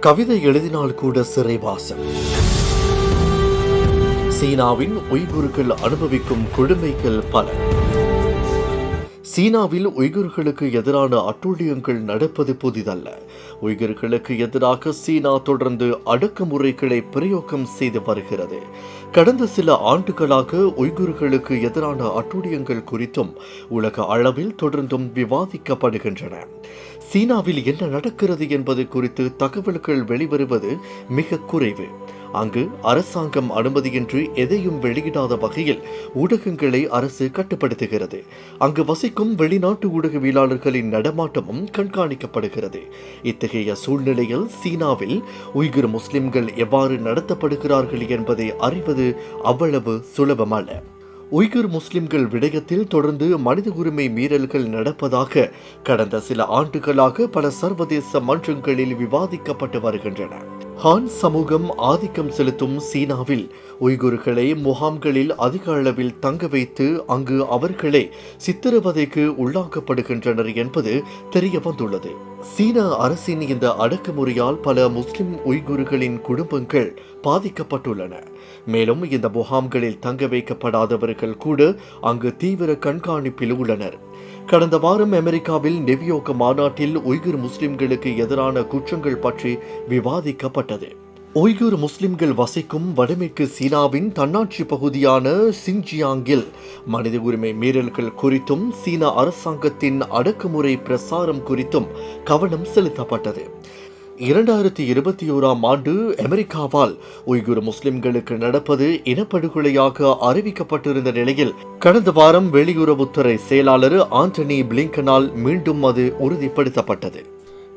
கவிதை எழுதினால் கூட சிறைவாசம் சீனாவின் உய்குர்கள் அனுபவிக்கும் கொடுமைகள் பல. சீனாவில் உய்குர்களுக்கு எதிரான அட்டூழியங்கள் நடப்பது புதிதல்ல. உய்குர்களுக்கு எதிராக சீனா தொடர்ந்து அடக்குமுறைகளை பிரயோகம் செய்து வருகிறது. கடந்த சில ஆண்டுகளாக உய்குர்களுக்கு எதிரான அட்டூழியங்கள் குறித்தும் உலக அளவில் தொடர்ந்தும் விவாதிக்கப்படுகின்றன. சீனாவில் என்ன நடக்கிறது என்பது குறித்து தகவல்கள் வெளிவருவது மிக குறைவு. அங்கு அரசாங்கம் அனுமதியின்றி எதையும் வெளியிடாத வகையில் ஊடகங்களை அரசு கட்டுப்படுத்துகிறது. அங்கு வசிக்கும் வெளிநாட்டு ஊடகவியலாளர்களின் நடமாட்டமும் கண்காணிக்கப்படுகிறது. இத்தகைய சூழ்நிலையில் சீனாவில் உய்குர் முஸ்லிம்கள் எவ்வாறு நடத்தப்படுகிறார்கள் என்பதை அறிவது அவ்வளவு சுலபமல்ல. உய்குர் முஸ்லிம்கள் விடயத்தில் தொடர்ந்து மனித உரிமை மீறல்கள் நடப்பதாக கடந்த சில ஆண்டுகளாக பல சர்வதேச மன்றங்களில் விவாதிக்கப்பட்டு வருகின்றன. ஹான் சமூகம் ஆதிக்கம் செலுத்தும் சீனாவில் உய்குர்களை முகாம்களில் அதிக அளவில் தங்க வைத்து அங்கு அவர்களே சித்திரவதைக்கு உள்ளாக்கப்படுகின்றனர் என்பது தெரிய வந்துள்ளது சீன அரசின் இந்த அடக்குமுறையால் பல முஸ்லிம் உய்குர்களின் குடும்பங்கள் பாதிக்கப்பட்டுள்ளன. மேலும் இந்த முகாம்களில் தங்க வைக்கப்படாதவர்கள் கூட அங்கு தீவிர கண்காணிப்பில் உள்ளனர். கடந்த வாரம் அமெரிக்காவில் நெவியோக மாநாட்டில் உய்குர் முஸ்லிம்களுக்கு எதிரான குற்றங்கள் பற்றி விவாதிக்கப்பட்டது. ஒய்கூர் முஸ்லிம்கள் வசிக்கும் வடமேற்கு சீனாவின் தன்னாட்சி பகுதியான சிங்ஜியாங்கில் மனித உரிமை மீறல்கள் குறித்தும் சீன அரசாங்கத்தின் அடக்குமுறை பிரசாரம் குறித்தும் கவனம் செலுத்தப்பட்டது. இரண்டாயிரத்தி இருபத்தி ஓராம் ஆண்டு அமெரிக்காவால் உய்குர் முஸ்லிம்களுக்கு நடப்பது இனப்படுகொலையாக அறிவிக்கப்பட்டிருந்த நிலையில் கடந்த வாரம் வெளியுறவுத்துறை செயலாளர் ஆண்டனி பிளிங்கனால் மீண்டும் அது உறுதிப்படுத்தப்பட்டது.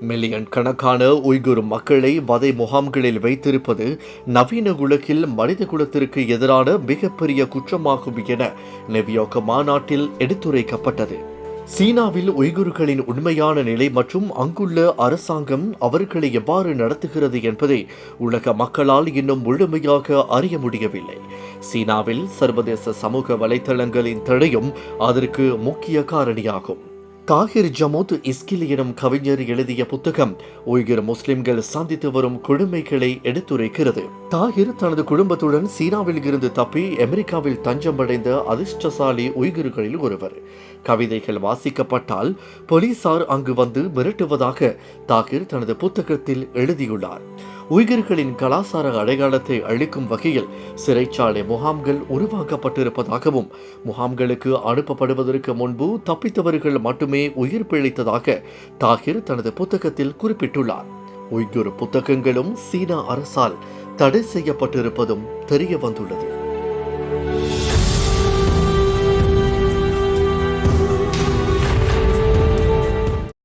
மில்லியன் கணக்கான உய்குர் மக்களை வதை முகாம்களில் வைத்திருப்பது நவீன உலகில் மனித குலத்திற்கு எதிரான மிகப்பெரிய குற்றமாகும் என நெவியோக்க மாநாட்டில் எடுத்துரைக்கப்பட்டது. சீனாவில் உய்குர்களின் உண்மையான நிலை மற்றும் அங்குள்ள அரசாங்கம் அவர்களை எவ்வாறு நடத்துகிறது என்பதை உலக மக்களால் இன்னும் முழுமையாக அறிய முடியவில்லை. சீனாவில் சர்வதேச சமூக வலைத்தளங்களின் தடையும் அதற்கு முக்கிய காரணியாகும். தாகிர் ஜமூத் இஸ்கில் எனும் கவிஞர் எழுதிய புத்தகம் உய்கர் முஸ்லிம்கள் சந்தித்து வரும் கொடுமைகளை எடுத்துரைக்கிறது. தாகிர் தனது குடும்பத்துடன் சீனாவில் இருந்து தப்பி அமெரிக்காவில் தஞ்சம் அடைந்த அதிர்ஷ்டசாலி உய்கர்களில் ஒருவர். கவிதைகள் வாசிக்கப்பட்டால் போலீசார் அங்கு வந்து மிரட்டுவதாக தாகிர் தனது புத்தகத்தில் எழுதியுள்ளார். உய்கர்களின் கலாசார அடையாளத்தை அளிக்கும் வகையில் சிறைச்சாலை முகாம்கள் உருவாக்கப்பட்டிருப்பதாகவும் முகாம்களுக்கு அனுப்பப்படுவதற்கு முன்பு தப்பித்தவர்கள் மட்டுமே உயிர் பிழைத்ததாக தாகிர் தனது புத்தகத்தில் குறிப்பிட்டுள்ளார். உய்குர் புத்தகங்களும் சீனா அரசால் தடை செய்யப்பட்டிருப்பதும் தெரிய வந்துள்ளது